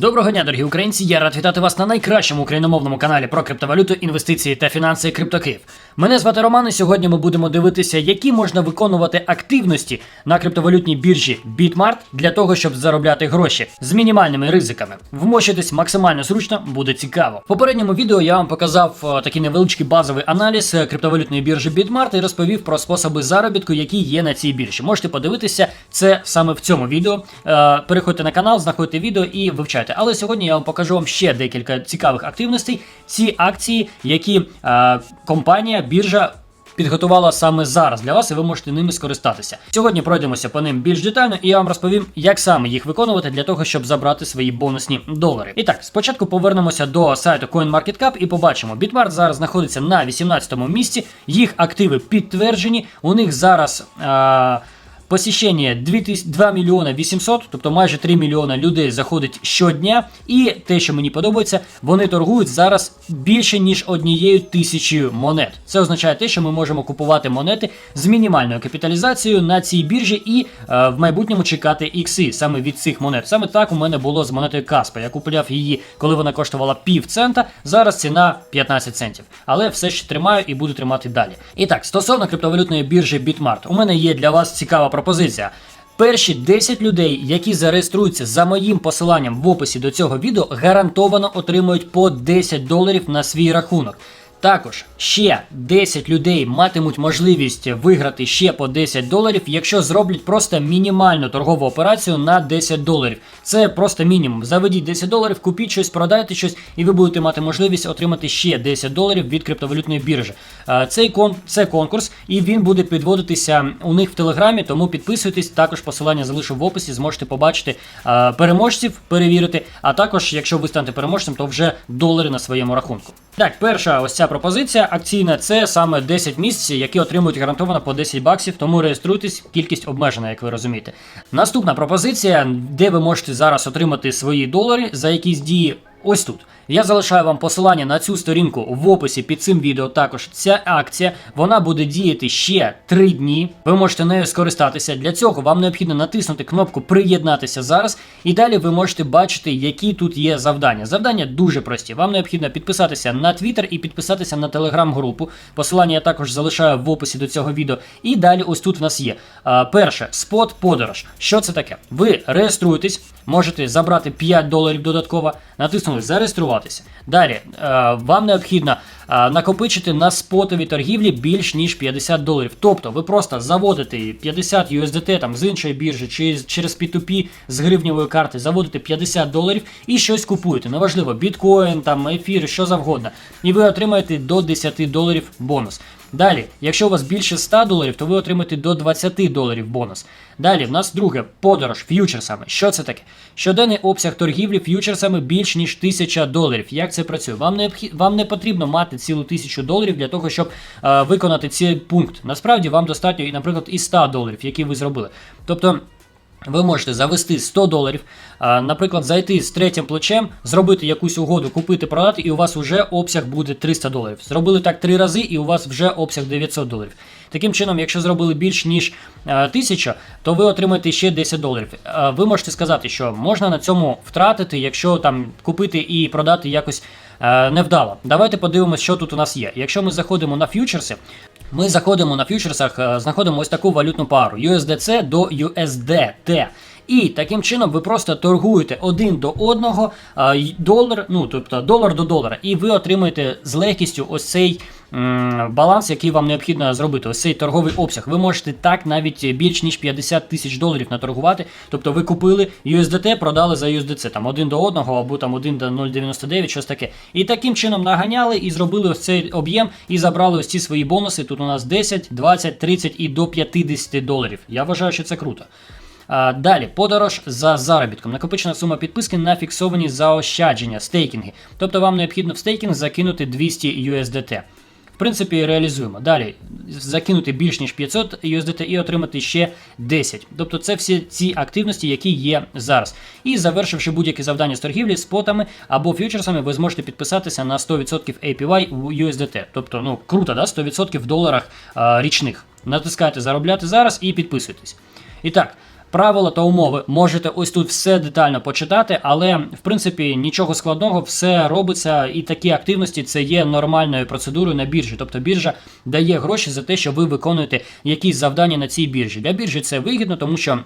Доброго дня, дорогі українці! Я рад вітати вас на найкращому україномовному каналі про криптовалюту, інвестиції та фінанси Криптокиїв. Мене звати Роман, і сьогодні ми будемо дивитися, які можна виконувати активності на криптовалютній біржі Bitmart для того, щоб заробляти гроші з мінімальними ризиками. Вмощитись максимально зручно, буде цікаво. В попередньому відео я вам показав е, такий невеличкий базовий аналіз е, криптовалютної біржі Bitmart і розповів про способи заробітку, які є на цій біржі. Можете подивитися це саме в цьому відео. Е, Переходьте на канал, знаходьте відео і вивчайте. Але сьогодні я вам покажу вам ще декілька цікавих активностей. Ці акції, які е, компанія, біржа. Підготувала саме зараз для вас, і ви можете ними скористатися. Сьогодні пройдемося по ним більш детально, і я вам розповім, як саме їх виконувати для того, щоб забрати свої бонусні долари. І так, спочатку повернемося до сайту CoinMarketCap і побачимо, Bitmart зараз знаходиться на 18-му місці. Їх активи підтверджені. У них зараз. Е, Посіщення 2 мільйона 800, тобто майже 3 мільйона людей заходить щодня. І те, що мені подобається, вони торгують зараз більше ніж однією тисячею монет. Це означає те, що ми можемо купувати монети з мінімальною капіталізацією на цій біржі і е, в майбутньому чекати ікси саме від цих монет. Саме так у мене було з монетою Каспа. Я купував її, коли вона коштувала пів цента. Зараз ціна 15 центів. Але все ще тримаю і буду тримати далі. І так, стосовно криптовалютної біржі Bitmart, у мене є для вас цікава пропозиція. Перші 10 людей, які зареєструються за моїм посиланням в описі до цього відео, гарантовано отримують по 10 доларів на свій рахунок. Також ще 10 людей матимуть можливість виграти ще по 10 доларів, якщо зроблять просто мінімальну торгову операцію на 10 доларів. Це просто мінімум. Заведіть 10 доларів, купіть щось, продайте щось, і ви будете мати можливість отримати ще 10 доларів від криптовалютної біржі. Е, Цей кон це конкурс, і він буде підводитися у них в телеграмі. Тому підписуйтесь. Також посилання залишу в описі. Зможете побачити е, переможців, перевірити. А також, якщо ви станете переможцем, то вже долари на своєму рахунку. Так, перша ось ця пропозиція акційна це саме 10 місць, які отримують гарантовано по 10 баксів, тому реєструйтесь, кількість обмежена, як ви розумієте. Наступна пропозиція, де ви можете зараз отримати свої долари за якісь дії. Ось тут. Я залишаю вам посилання на цю сторінку в описі під цим відео. Також ця акція вона буде діяти ще 3 дні. Ви можете нею скористатися. Для цього вам необхідно натиснути кнопку Приєднатися зараз, і далі ви можете бачити, які тут є завдання. Завдання дуже прості. Вам необхідно підписатися на Twitter і підписатися на телеграм-групу. Посилання я також залишаю в описі до цього відео. І далі ось тут в нас є. Перше, спот подорож. Що це таке? Ви реєструєтесь, можете забрати 5 доларів додатково, натиснули зареєструватися. Далі е, вам необхідно е, накопичити на спотовій торгівлі більш ніж 50 доларів. Тобто ви просто заводите 50 USDT там з іншої біржі чи через P2P з гривневої карти, заводите 50 доларів і щось купуєте. Неважливо, біткоін, там ефір, що завгодно. І ви отримаєте до 10 доларів бонус. Далі, якщо у вас більше 100 доларів, то ви отримаєте до 20 доларів бонус. Далі, в нас друге подорож ф'ючерсами. Що це таке? Щоденний обсяг торгівлі ф'ючерсами більш ніж 1000 доларів. Як це працює? Вам не вам не потрібно мати цілу тисячу доларів для того, щоб е, виконати цей пункт. Насправді вам достатньо, наприклад, і 100 доларів, які ви зробили. Тобто. Ви можете завести 100 доларів, наприклад, зайти з третім плечем, зробити якусь угоду, купити, продати, і у вас вже обсяг буде 300 доларів. Зробили так три рази, і у вас вже обсяг 900 доларів. Таким чином, якщо зробили більш ніж 1000, то ви отримаєте ще 10 доларів. Ви можете сказати, що можна на цьому втратити, якщо там купити і продати якось невдало. Давайте подивимося, що тут у нас є. Якщо ми заходимо на ф'ючерси, ми заходимо на ф'ючерсах, е, знаходимо ось таку валютну пару USDC до USDT. І таким чином ви просто торгуєте один до одного й- долар, ну тобто долар до долара, і ви отримуєте з легкістю ось цей баланс, який вам необхідно зробити. Ось цей торговий обсяг. Ви можете так навіть більш ніж 50 тисяч доларів наторгувати. Тобто ви купили USDT, продали за USDC, там один до одного або там один до 0,99, щось таке. І таким чином наганяли і зробили ось цей об'єм і забрали ось ці свої бонуси. Тут у нас 10, 20, 30 і до 50 доларів. Я вважаю, що це круто. Далі, подорож за заробітком. Накопичена сума підписки на фіксовані заощадження, стейкінги. Тобто вам необхідно в стейкінг закинути 200 USDT. Принципі, реалізуємо. Далі закинути більш ніж 500 USDT і отримати ще 10. Тобто це всі ці активності, які є зараз. І завершивши будь-які завдання з торгівлі, спотами або фьючерсами, ви зможете підписатися на 100% APY в USDT. Тобто, ну круто, да? 100% в доларах а, річних. Натискайте заробляти зараз і підписуйтесь. І так. Правила та умови можете ось тут все детально почитати, але в принципі нічого складного, все робиться, і такі активності це є нормальною процедурою на біржі. Тобто біржа дає гроші за те, що ви виконуєте якісь завдання на цій біржі. Для біржі це вигідно, тому що.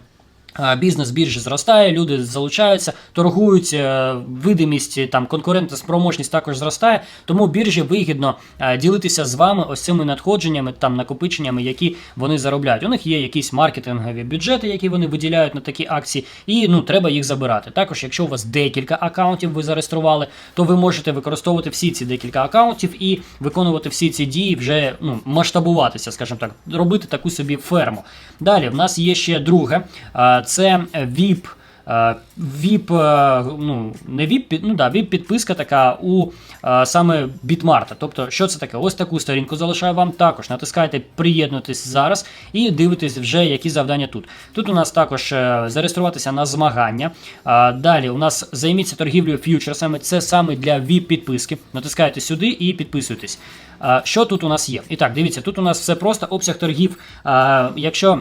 Бізнес біржі зростає, люди залучаються, торгують, е, видимість, там конкурентоспроможність також зростає. Тому біржі вигідно е, ділитися з вами ось цими надходженнями, там накопиченнями, які вони заробляють. У них є якісь маркетингові бюджети, які вони виділяють на такі акції, і ну треба їх забирати. Також, якщо у вас декілька акаунтів ви зареєстрували, то ви можете використовувати всі ці декілька акаунтів і виконувати всі ці дії, вже ну масштабуватися, скажімо так, робити таку собі ферму. Далі в нас є ще друге, це VIP. е, VIP, е, ну не VIP, ну да, VIP підписка така у е, саме Бітмарта. Тобто, що це таке? Ось таку сторінку залишаю вам також. Натискайте приєднуйтесь зараз і дивитесь вже, які завдання тут. Тут у нас також е, зареєструватися на змагання. Далі у нас займіться торгівлею ф'ючерсами. Це саме для VIP підписки. Натискайте сюди і підписуйтесь. Що тут у нас є? І так, дивіться, тут у нас все просто обсяг торгів. Якщо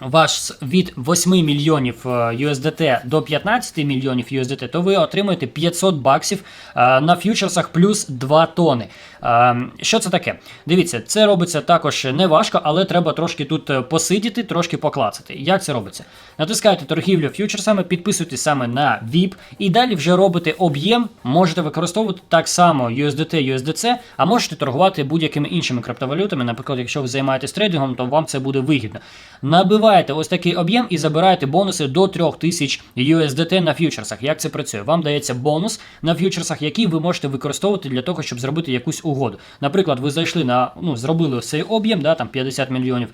ваш від 8 мільйонів е, USDT до 15 мільйонів USDT, то ви отримуєте 500 баксів е, на ф'ючерсах плюс 2 тони. Е, Що це таке? Дивіться, це робиться також не важко, але треба трошки тут посидіти, трошки поклацати. Як це робиться? Натискаєте торгівлю ф'ючерсами, підписуйтесь саме на VIP, і далі вже робите об'єм, можете використовувати так само USDT, USDC, а можете торгувати будь-якими іншими криптовалютами. Наприклад, якщо ви займаєтесь трейдингом, то вам це буде вигідно. Набиваєте ось такий об'єм і забираєте бонуси до 3000 USDT на ф'ючерсах. Як це працює? Вам дається бонус на ф'ючерсах, який ви можете використовувати для того, щоб зробити якусь угоду. Наприклад, ви зайшли на ну, зробили цей об'єм, да, там 50 мільйонів.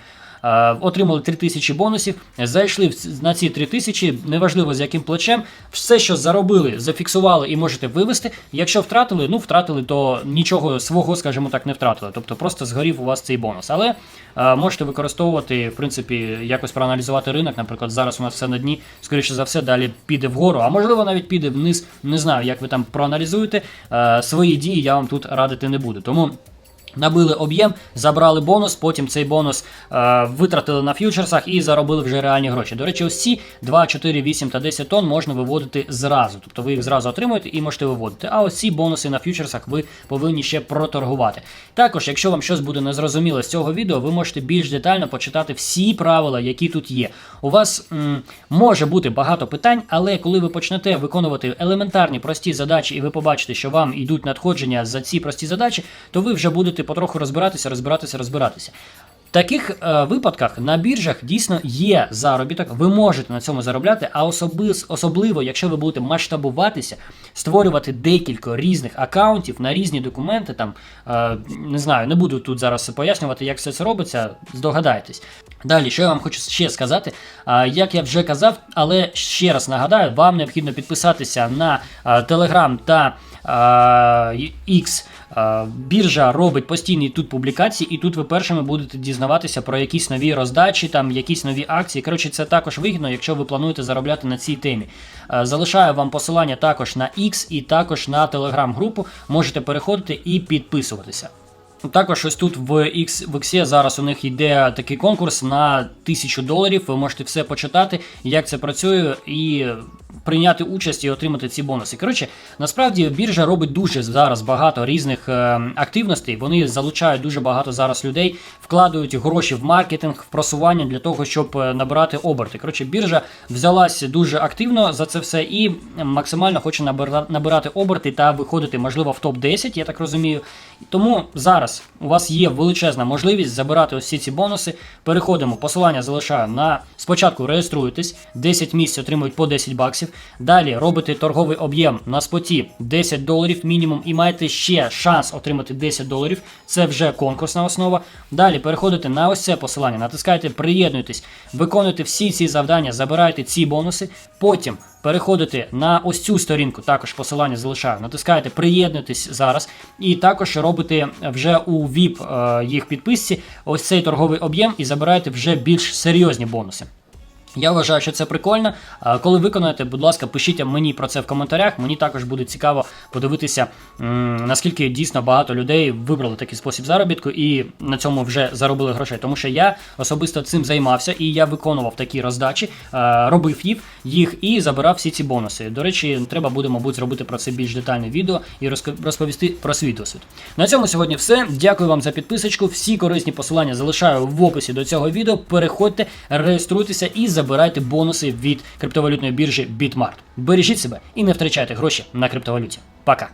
Е, Отримали 3000 бонусів, зайшли на ці 3000, неважливо з яким плечем, все, що заробили, зафіксували і можете вивести. Якщо втратили, ну втратили, то нічого свого, скажімо так, не втратили. Тобто просто згорів у вас цей бонус. Але е, можете використовувати, в принципі, якось проаналізувати ринок. Наприклад, зараз у нас все на дні, скоріше за все, далі піде вгору, а можливо навіть піде вниз. Не знаю, як ви там проаналізуєте. Е, Свої дії я вам тут радити не буду. Тому. Набили об'єм, забрали бонус, потім цей бонус е, витратили на ф'ючерсах і заробили вже реальні гроші. До речі, ось ці 2, 4, 8 та 10 тонн можна виводити зразу. Тобто ви їх зразу отримуєте і можете виводити. А ось ці бонуси на ф'ючерсах ви повинні ще проторгувати. Також, якщо вам щось буде незрозуміло з цього відео, ви можете більш детально почитати всі правила, які тут є. У вас м, може бути багато питань, але коли ви почнете виконувати елементарні прості задачі, і ви побачите, що вам йдуть надходження за ці прості задачі, то ви вже будете потроху розбиратися, розбиратися, розбиратися. В таких е, випадках на біржах дійсно є заробіток, ви можете на цьому заробляти, а особи, особливо, якщо ви будете масштабуватися, створювати декілька різних акаунтів на різні документи. Там е, не знаю, не буду тут зараз пояснювати, як все це робиться. Здогадайтесь. Далі, що я вам хочу ще сказати, а, як я вже казав, але ще раз нагадаю, вам необхідно підписатися на а, Telegram та а, X. А, Біржа робить постійні тут публікації, і тут ви першими будете дізнаватися про якісь нові роздачі, там якісь нові акції. Коротше, це також вигідно, якщо ви плануєте заробляти на цій темі. Залишаю вам посилання також на X і також на Telegram групу. Можете переходити і підписуватися. Також ось тут в X, в X зараз у них йде такий конкурс на тисячу доларів. Ви можете все почитати, як це працює, і прийняти участь і отримати ці бонуси. Коротше, насправді біржа робить дуже зараз багато різних е, активностей. Вони залучають дуже багато зараз людей, вкладають гроші в маркетинг, в просування для того, щоб е, набирати оберти. Коротше, біржа взялась дуже активно за це все і максимально хоче набира- набирати оберти та виходити, можливо, в топ 10 я так розумію. Тому зараз у вас є величезна можливість забирати всі ці бонуси. Переходимо, посилання залишаю на спочатку реєструєтесь, 10 місць отримують по 10 баксів. Далі робите торговий об'єм на споті 10 доларів мінімум і маєте ще шанс отримати 10 доларів. Це вже конкурсна основа. Далі переходите на ось це посилання, натискаєте приєднуйтесь, виконуєте всі ці завдання, забираєте ці бонуси. Потім переходите на ось цю сторінку, також посилання залишаю, натискаєте приєднуйтесь зараз, і також робите вже у VIP е, їх підписці ось цей торговий об'єм і забираєте вже більш серйозні бонуси. Я вважаю, що це прикольно. Коли виконаєте, будь ласка, пишіть мені про це в коментарях. Мені також буде цікаво подивитися, наскільки дійсно багато людей вибрали такий спосіб заробітку і на цьому вже заробили грошей. Тому що я особисто цим займався і я виконував такі роздачі, робив їх, їх і забирав всі ці бонуси. До речі, треба буде, мабуть, зробити про це більш детальне відео і розповісти про свій досвід. На цьому сьогодні все. Дякую вам за підписочку. Всі корисні посилання залишаю в описі до цього відео. Переходьте, реєструйтеся і забирайте бонуси від криптовалютної біржі Bitmart. Бережіть себе і не втрачайте гроші на криптовалюті. Пока!